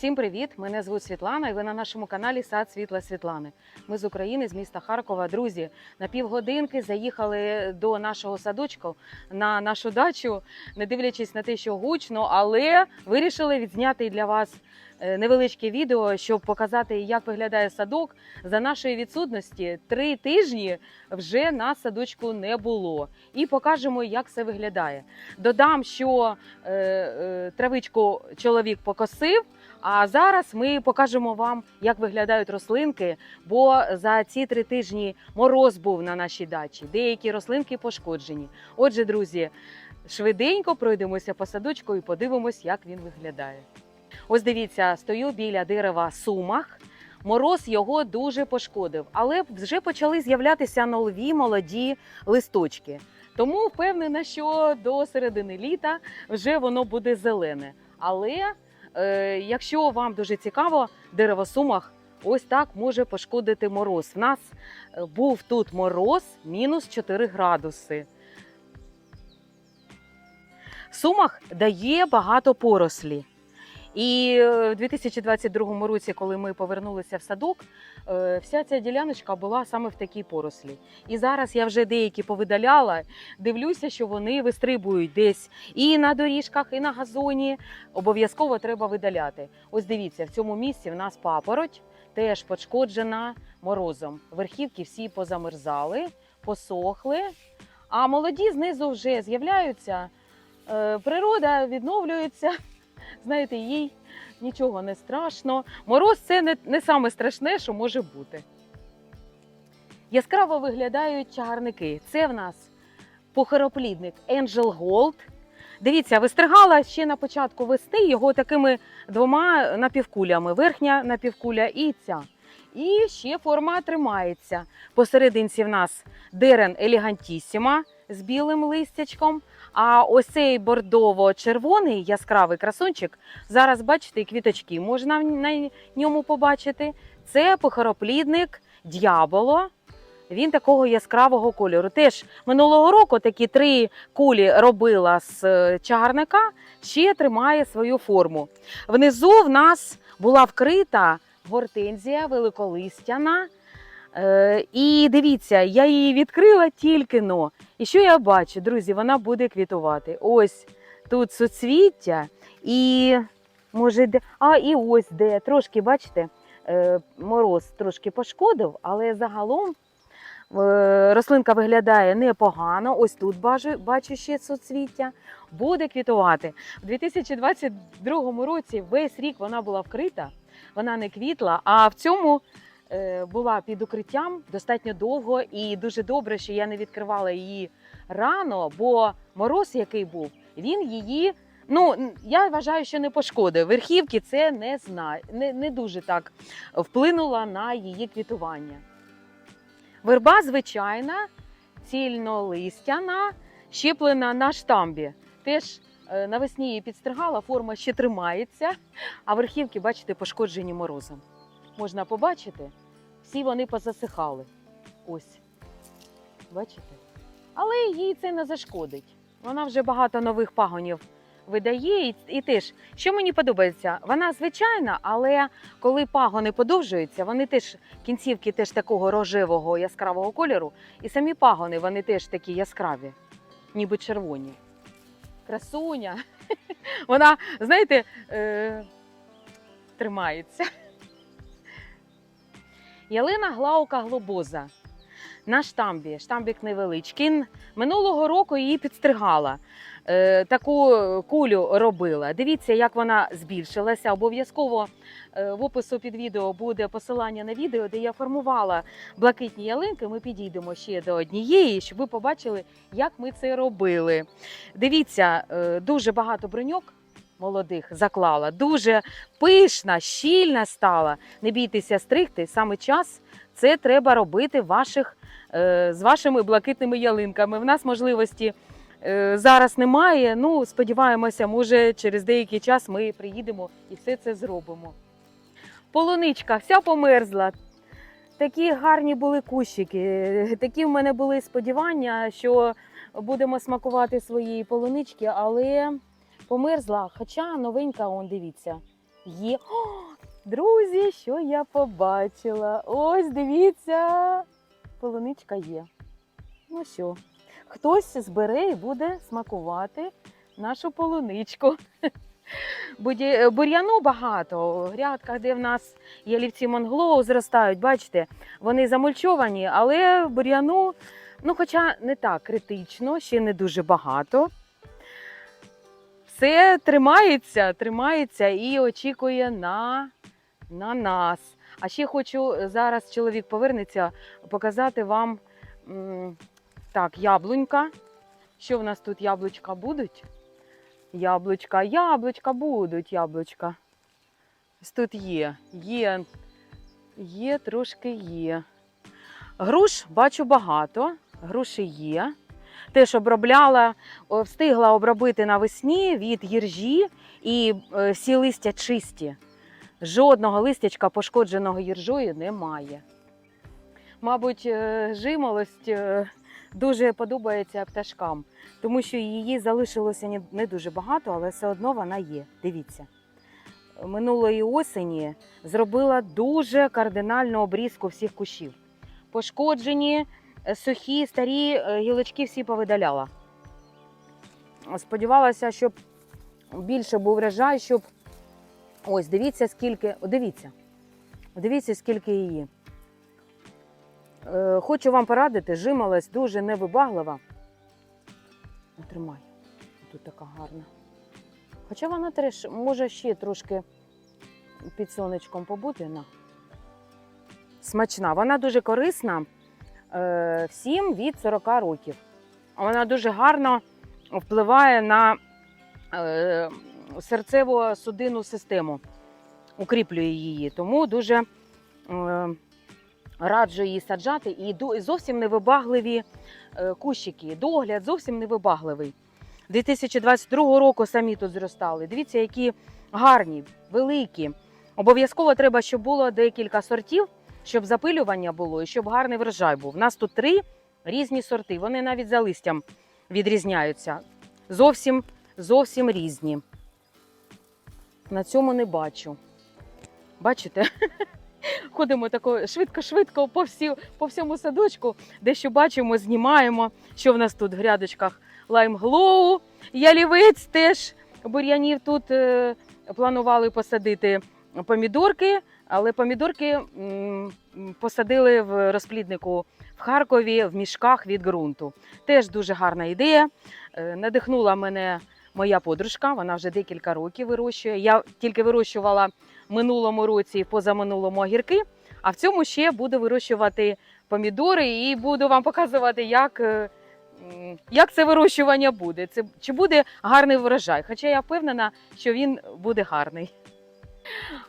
Всім привіт! Мене звуть Світлана, і ви на нашому каналі Сад Світла Світлани. Ми з України, з міста Харкова. Друзі, на півгодинки заїхали до нашого садочку на нашу дачу, не дивлячись на те, що гучно, але вирішили відзняти для вас е, невеличке відео, щоб показати, як виглядає садок. За нашої відсутності три тижні вже на садочку не було. І покажемо, як це виглядає. Додам, що е, е, травичку чоловік покосив. А зараз ми покажемо вам, як виглядають рослинки, бо за ці три тижні мороз був на нашій дачі. Деякі рослинки пошкоджені. Отже, друзі, швиденько пройдемося по садочку і подивимось, як він виглядає. Ось дивіться, стою біля дерева сумах. Мороз його дуже пошкодив, але вже почали з'являтися нові молоді листочки. Тому впевнена, що до середини літа вже воно буде зелене. Але якщо вам дуже цікаво, деревосумах ось так може пошкодити мороз. В нас е, був тут мороз мінус 4 градуси. Сумах дає багато порослі. І е, в 2022 році, коли ми повернулися в садок, е, вся ця діляночка була саме в такій порослі. І зараз я вже деякі повидаляла, дивлюся, що вони вистрибують десь і на доріжках, і на газоні. Обов'язково треба видаляти. Ось дивіться, в цьому місці в нас папороть теж пошкоджена морозом. Верхівки всі позамерзали, посохли, а молоді знизу вже з'являються. Е, Природа відновлюється. Знаєте, їй нічого не страшно. Мороз це не, не саме страшне, що може бути. Яскраво виглядають чагарники. Це в нас похороплідник Angel Gold. Дивіться, вистригала ще на початку весни його такими двома напівкулями: верхня напівкуля і ця. І ще форма тримається. Посерединці в нас дерен елегантісіма з білим листячком. А ось цей бордово-червоний яскравий красунчик. Зараз бачите, квіточки можна на ньому побачити. Це похороплідник д'яболо. Він такого яскравого кольору. Теж минулого року такі три кулі робила з е, чагарника, ще тримає свою форму. Внизу в нас була вкрита гортензія великолистяна. Е, і дивіться, я її відкрила тільки но. І що я бачу, друзі, вона буде квітувати. Ось тут суцвіття, і може де. А, і ось де. Трошки, бачите, е, мороз трошки пошкодив, але загалом е, рослинка виглядає непогано. Ось тут бачу, ще суцвіття. Буде квітувати. У 2022 році весь рік вона була вкрита, вона не квітла, а в цьому була під укриттям достатньо довго і дуже добре, що я не відкривала її рано, бо мороз, який був, він її. Ну, я вважаю, що не пошкодив. Верхівки це не знаю, не, не дуже так вплинула на її квітування. Верба звичайна, цільнолистяна, щеплена на штамбі. Теж е, навесні її підстригала, форма ще тримається, а верхівки, бачите, пошкоджені морозом. Можна побачити, всі вони позасихали. Ось. Бачите? Але їй це не зашкодить. Вона вже багато нових пагонів видає. І, і теж, що мені подобається, вона звичайна, але коли пагони подовжуються, вони теж кінцівки теж такого рожевого яскравого кольору, і самі пагони вони теж такі яскраві, ніби червоні. Красуня. Вона, знаєте, е, тримається. Ялина Глаука глобоза на штамбі. Штамбік невеличкий. Минулого року її підстригала. Е, таку кулю робила. Дивіться, як вона збільшилася. Обов'язково е, в опису під відео буде посилання на відео, де я формувала блакитні ялинки. Ми підійдемо ще до однієї, щоб ви побачили, як ми це робили. Дивіться, е, дуже багато бруньок молодих заклала, дуже пишна, щільна стала. Не бійтеся стригти, саме час це треба робити ваших, е, з вашими блакитними ялинками. В нас можливості е, зараз немає. Ну, сподіваємося, може через деякий час ми приїдемо і все це зробимо. Полуничка вся померзла. Такі гарні були кущики. Такі в мене були сподівання, що будемо смакувати свої полунички, але померзла. Хоча новенька, он дивіться, Є. О, друзі, що я побачила? Ось дивіться, полуничка є. Ну що, хтось збере і буде смакувати нашу полуничку. Бур'яну багато. В грядках, де в нас ялівці монглоу зростають, бачите, вони замульчовані, але бур'яну, ну, хоча не так критично, ще не дуже багато. Все тримається, тримається і очікує на, на нас. А ще хочу е, зараз чоловік повернеться показати вам так, яблунька. Що в нас тут яблучка будуть? Яблучка, яблучка будуть, яблучка. Тут є, є, є, трошки є. Груш бачу багато, груші є. Теж обробляла, встигла обробити навесні від їржі і е, всі листя чисті. Жодного листячка пошкодженого їржою немає. Мабуть, е, жимолость е, дуже подобається пташкам, тому що її залишилося не- дуже багато, але все одно вона є. Дивіться. Минулої осені зробила дуже кардинальну обрізку всіх кущів. Пошкоджені, сухі, старі е, гілочки всі повидаляла. Сподівалася, щоб більше був врожай, щоб. Ось, дивіться, скільки. Дивіться. Дивіться, скільки її. Е, Хочу вам порадити, жимолость дуже невибаглива. Тримай. Тут така гарна. Хоча вона теж може ще трошки під сонечком побути. На. Смачна. Вона дуже корисна е, всім від 40 років. Вона дуже гарно впливає на е, серцево-судинну систему, укріплює її. Тому дуже е, раджу її саджати. І зовсім невибагливі е, кущики. Догляд зовсім невибагливий. 2022 року самі тут зростали. Дивіться, які гарні, великі. Обов'язково треба, щоб було декілька сортів, щоб запилювання було і щоб гарний врожай був. У нас тут три різні сорти. Вони навіть за листям відрізняються. Зовсім, зовсім різні. На цьому не бачу. Бачите? Ходимо тако швидко-швидко по, всі, по всьому садочку, дещо бачимо, знімаємо, що в нас тут в грядочках лаймглоу, ялівець теж бур'янів тут е, планували посадити помідорки, але помідорки посадили в розпліднику в Харкові в мішках від ґрунту. Теж дуже гарна ідея. Е, Надихнула мене моя подружка, вона вже декілька років вирощує. Я тільки вирощувала минулому році позаминулому огірки, а в цьому ще буду вирощувати помідори і буду вам показувати, як, е, як це вирощування буде. Це, чи буде гарний врожай. Хоча я впевнена, що він буде гарний.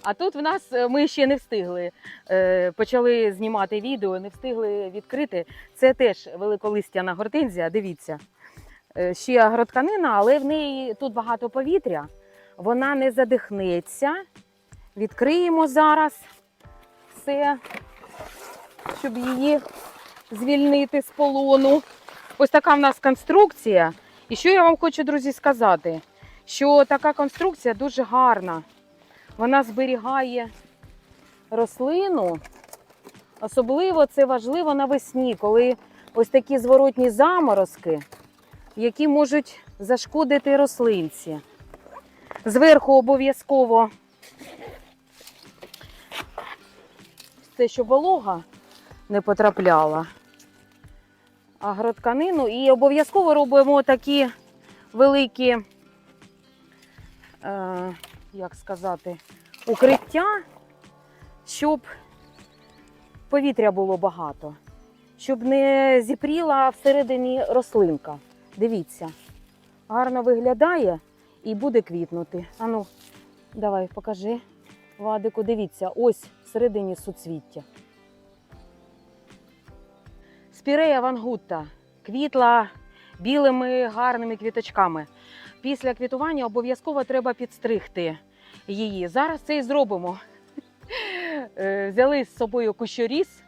А тут в нас е, ми ще не встигли. е, Почали знімати відео, не встигли відкрити. Це теж великолистяна гортензія. Дивіться. Е, Ще агротканина, але в неї тут багато повітря. Вона не задихнеться. Відкриємо зараз все, щоб її звільнити з полону. Ось така в нас конструкція. І що я вам хочу, друзі, сказати, що така конструкція дуже гарна. Вона зберігає рослину. Особливо це важливо навесні, коли ось такі зворотні заморозки, які можуть зашкодити рослинці. Зверху обов'язково це, що волога не потрапляла. Агротканину і обов'язково робимо такі великі, е, як сказати, укриття, щоб повітря було багато, щоб не зіпріла всередині рослинка. Дивіться, гарно виглядає і буде квітнути. Ану, давай, покажи. Вадику, дивіться, ось всередині суцвіття. Спірея вангутта квітла білими гарними квіточками. Після квітування обов'язково треба підстригти її. Зараз це і зробимо. Е, Взяли з собою кущоріз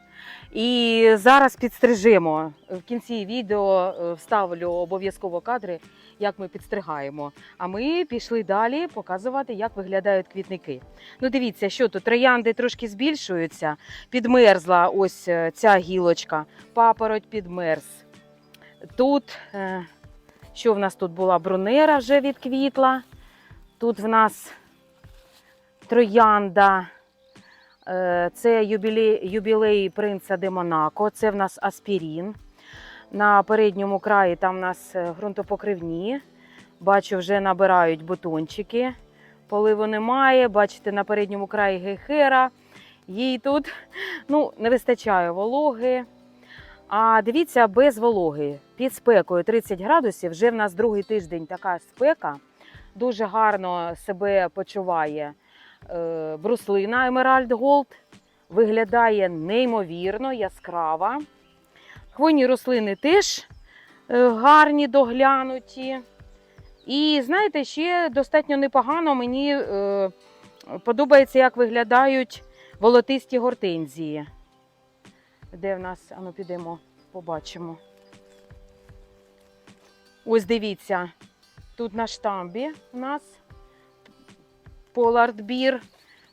і зараз підстрижемо. В кінці відео е, вставлю обов'язково кадри, як ми підстригаємо. А ми пішли далі показувати, як виглядають квітники. Ну, дивіться, що тут троянди трошки збільшуються. Підмерзла ось е, ця гілочка, папороть підмерз. Тут, що в нас тут була брунера вже відквітла. Тут в нас троянда. Е, Це юбілей, юбілей принца де Монако. Це в нас аспірін. На передньому краї там в нас е, ґрунтопокривні. Бачу, вже набирають бутончики. Поливу немає. Бачите, на передньому краї гейхера. Їй тут ну, не вистачає вологи. А дивіться, без вологи. Під спекою 30 градусів. Вже в нас другий тиждень така спека. Дуже гарно себе почуває е, бруслина Emerald Gold. Виглядає неймовірно, яскрава. Хвойні рослини теж е, гарні, доглянуті. І знаєте, ще достатньо непогано мені е, подобається, як виглядають волотисті гортензії. Де в нас, ану підемо, побачимо. Ось дивіться, тут на штамбі у нас Beer.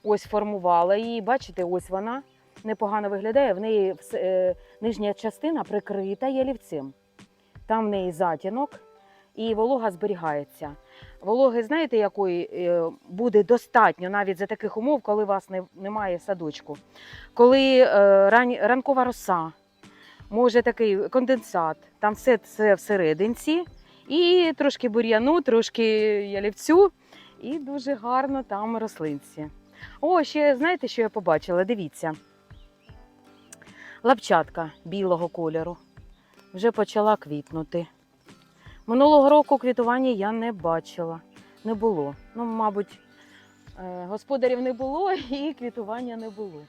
Ось формувала її. Бачите, ось вона непогано виглядає. В неї е, нижня частина прикрита ялівцем. Там в неї затінок і волога зберігається. Вологи, знаєте, якої е, буде достатньо навіть за таких умов, коли у вас не, немає садочку. Коли е, ран, ранкова роса, може такий конденсат, там все це всерединці, і трошки бур'яну, трошки ялівцю, і дуже гарно там рослинці. О, ще знаєте, що я побачила? Дивіться. Лапчатка білого кольору вже почала квітнути. Минулого року квітування я не бачила, не було. Ну, мабуть, е, господарів не було і квітування не було.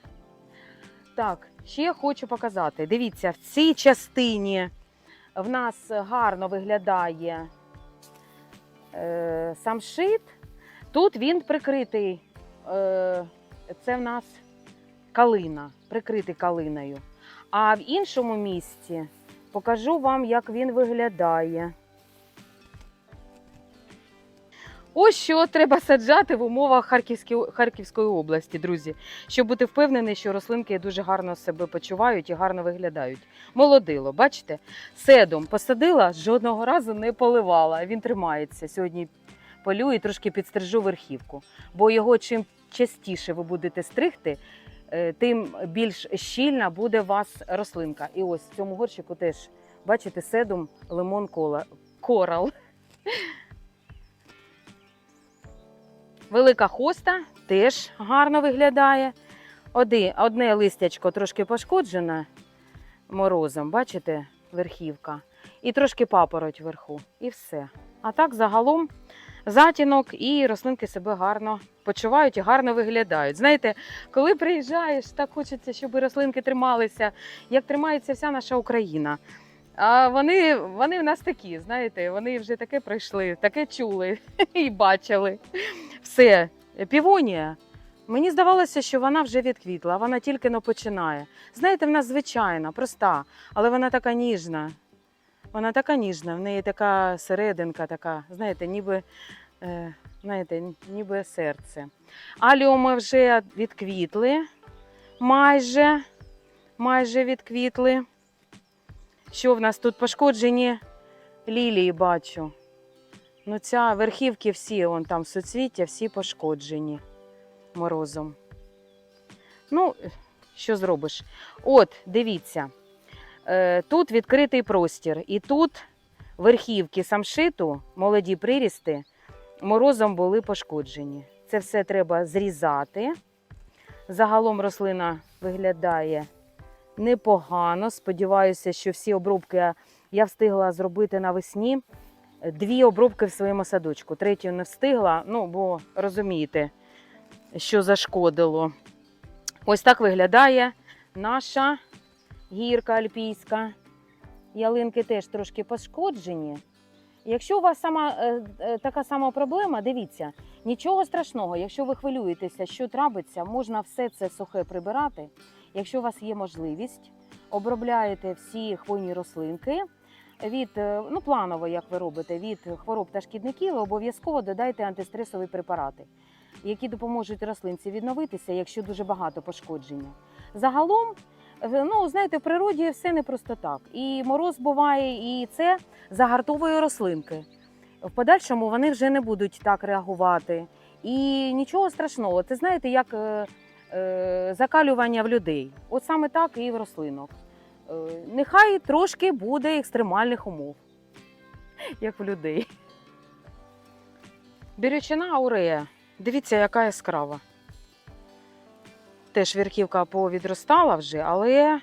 Так, ще хочу показати. Дивіться, в цій частині в нас гарно виглядає е, самшит. Тут він прикритий. Е, це в нас калина, прикритий калиною. А в іншому місці покажу вам, як він виглядає. Ось що треба саджати в умовах Харківської, області, друзі, щоб бути впевнений, що рослинки дуже гарно себе почувають і гарно виглядають. Молодило, бачите? Седом посадила, жодного разу не поливала. Він тримається. Сьогодні полю і трошки підстрижу верхівку. Бо його чим частіше ви будете стригти, е, тим більш щільна буде у вас рослинка. І ось в цьому горщику теж бачите седум лимон кола, корал. Велика хоста теж гарно виглядає. Одне листячко трошки пошкоджене морозом, бачите, верхівка. І трошки папороть вверху. І все. А так загалом затінок і рослинки себе гарно почувають і гарно виглядають. Знаєте, коли приїжджаєш, так хочеться, щоб рослинки трималися, як тримається вся наша Україна. А вони, вони в нас такі, знаєте, вони вже таке пройшли, таке чули і бачили. Все, півонія. Мені здавалося, що вона вже відквітла, вона тільки но починає. Знаєте, в нас звичайна, проста, але вона така ніжна. Вона така ніжна, в неї така серединка, така, знаєте, ніби, е, знаєте, ніби серце. Аліуми вже відквітли, майже, майже відквітли. Що в нас тут пошкоджені лілії бачу. Ну, ця верхівки всі, вон там суцвіття, всі пошкоджені морозом. Ну, що зробиш? От, дивіться, е, тут відкритий простір, і тут верхівки самшиту, молоді прирісти, морозом були пошкоджені. Це все треба зрізати. Загалом рослина виглядає непогано. Сподіваюся, що всі обробки я- встигла зробити навесні. Дві обробки в своєму садочку. Третю не встигла, ну бо розумієте, що зашкодило. Ось так виглядає наша гірка альпійська. Ялинки теж трошки пошкоджені. Якщо у вас сама, е, е, така сама проблема, дивіться, нічого страшного, якщо ви хвилюєтеся, що трапиться, можна все це сухе прибирати. Якщо у вас є можливість, обробляєте всі хвойні рослинки від е, ну планово, як ви робите, від хвороб та шкідників, обов'язково додайте антистресові препарати, які допоможуть рослинці відновитися, якщо дуже багато пошкодження. Загалом, ну знаєте, в природі все не просто так. І мороз буває, і це загартовує рослинки. В подальшому вони вже не будуть так реагувати. І нічого страшного. Це знаєте, як е, закалювання в людей. От саме так і в рослинок. Е, нехай трошки буде екстремальних умов, як в людей. Бірючина аурея. Дивіться, яка яскрава. Теж верхівка повідростала вже, але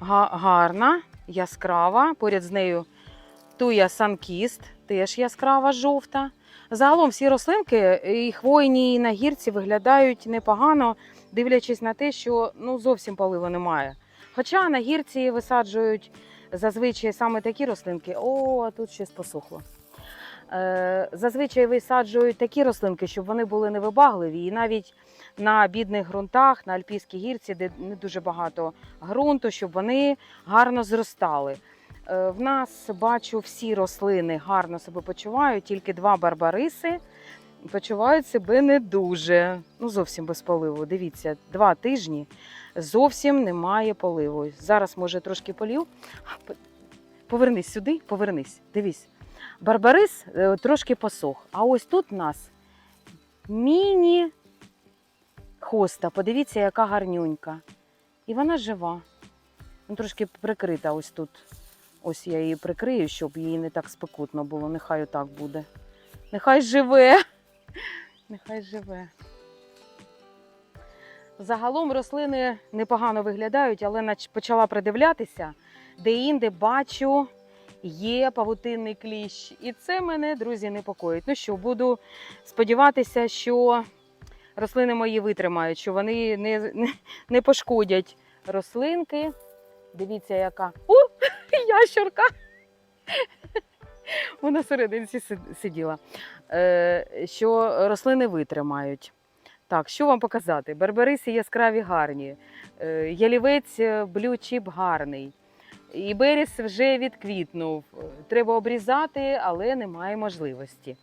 гарна, яскрава. Поряд з нею туя санкіст, теж яскрава жовта. Загалом всі рослинки, і хвойні, і на гірці виглядають непогано, дивлячись на те, що ну, зовсім поливу немає. Хоча на гірці висаджують зазвичай саме такі рослинки. О, тут щось посохло. Е, зазвичай висаджують такі рослинки, щоб вони були невибагливі. І навіть на бідних ґрунтах, на альпійській гірці, де не дуже багато ґрунту, щоб вони гарно зростали. Е, В нас бачу всі рослини гарно себе почувають, тільки два барбариси почувають себе не дуже. Ну, зовсім без поливу. Дивіться, два тижні зовсім немає поливу. Зараз, може, трошки полів. Повернись сюди, повернись. Дивись. Барбарис е, трошки посох. А ось тут в нас міні хоста. Подивіться, яка гарнюнька. І вона жива. Трошки прикрита ось тут. Ось я її прикрию, щоб їй не так спекутно було. Нехай отак буде. Нехай живе. Нехай живе. Загалом рослини непогано виглядають, але почала придивлятися, де-інде бачу, є павутинний кліщ. І це мене, друзі, непокоїть. Ну що, буду сподіватися, що рослини мої витримають, що вони не, не, не пошкодять рослинки. Дивіться, яка. О, ящерка! Вона серединці сиділа. Е, що рослини витримають. Так, що вам показати? Барбариси яскраві гарні, е, ялівець блючіп гарний. І беріс вже відквітнув. Е, Треба обрізати, але немає можливості.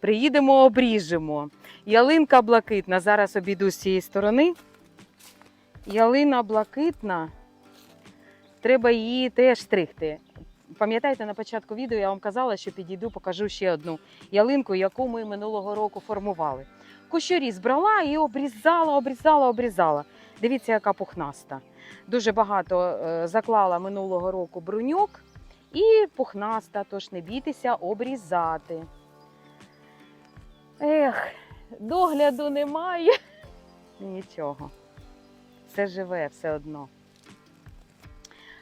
Приїдемо, обріжемо. Ялинка блакитна. Зараз обійду з цієї сторони. Ялина блакитна. Треба її теж стригти. Пам'ятаєте, на початку відео я вам казала, що підійду, покажу ще одну ялинку, яку ми минулого року формували. Кущоріз брала і обрізала, обрізала, обрізала. Дивіться, яка пухнаста. Дуже багато е, заклала минулого року бруньок і пухнаста, тож не бійтеся обрізати. Ех, догляду немає. Нічого. Все живе все одно.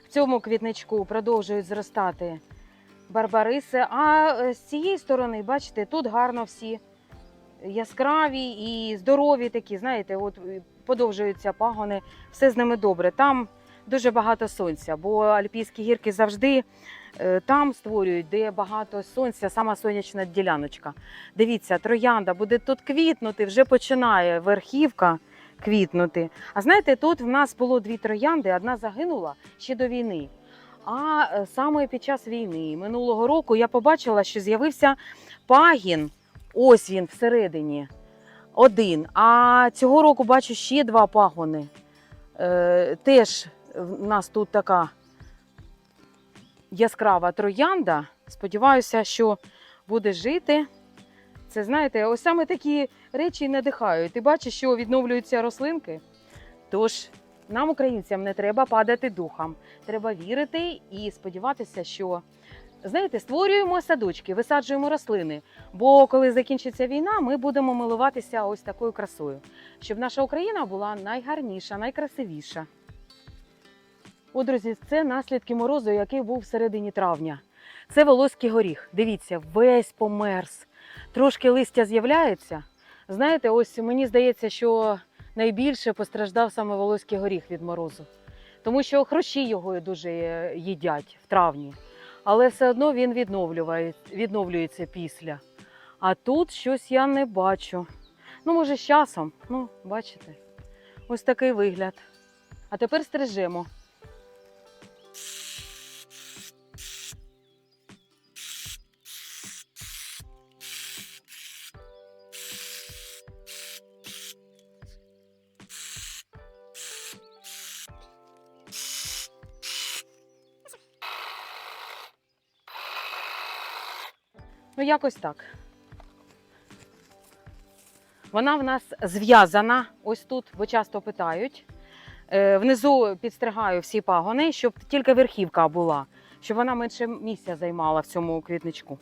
В цьому квітничку продовжують зростати барбариси. А е, з цієї сторони, бачите, тут гарно всі яскраві і здорові такі, знаєте, от е, подовжуються пагони, все з ними добре. Там дуже багато сонця, бо альпійські гірки завжди е, там створюють, де багато сонця, сама сонячна діляночка. Дивіться, троянда буде тут квітнути, вже починає верхівка квітнути. А знаєте, тут в нас було дві троянди, одна загинула ще до війни. А е, саме під час війни минулого року я побачила, що з'явився пагін. Ось він всередині. Один. А цього року бачу ще два пагони. Е, теж в нас тут така яскрава троянда. Сподіваюся, що буде жити. Це знаєте, ось саме такі речі і надихають. Ти бачиш, що відновлюються рослинки. Тож нам, українцям, не треба падати духом. Треба вірити і сподіватися, що знаєте, створюємо садочки, висаджуємо рослини. Бо коли закінчиться війна, ми будемо милуватися ось такою красою, щоб наша Україна була найгарніша, найкрасивіша. О, друзі, це наслідки морозу, який був в середині травня. Це волоський горіх. Дивіться, весь померз. Трошки листя з'являється. Знаєте, ось мені здається, що найбільше постраждав саме волоський горіх від морозу. Тому що хрущі його дуже е, їдять в травні. Але все одно він відновлює- відновлюється після. А тут щось я не бачу. Ну, може, з часом. Ну, бачите, ось такий вигляд. А тепер стрижемо. Ну, якось так. Вона в нас зв'язана ось тут, бо часто питають. Е, Внизу підстригаю всі пагони, щоб тільки верхівка була, щоб вона менше місця займала в цьому квітничку.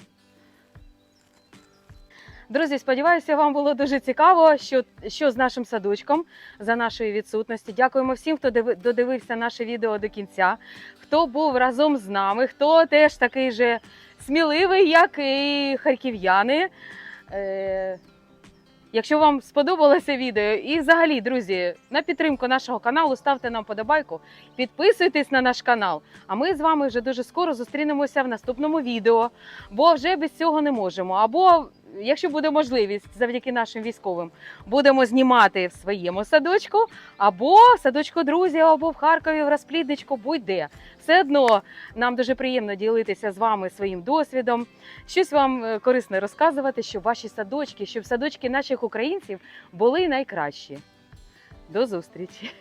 Друзі, сподіваюся, вам було дуже цікаво, що, що з нашим садочком за нашої відсутності. Дякуємо всім, хто додивився наше відео до кінця, хто був разом з нами, хто теж такий же сміливий, як і харків'яни. Е, Якщо вам сподобалося відео, і взагалі, друзі, на підтримку нашого каналу ставте нам подобайку, підписуйтесь на наш канал. А ми з вами вже дуже скоро зустрінемося в наступному відео, бо вже без цього не можемо. Або, якщо буде можливість, завдяки нашим військовим, будемо знімати в своєму садочку, або в садочку друзів, або в Харкові, в розплідничку, будь-де. Все одно нам дуже приємно ділитися з вами своїм досвідом, щось вам е, корисне розказувати, щоб ваші садочки, щоб садочки наших українців були найкращі. До зустрічі!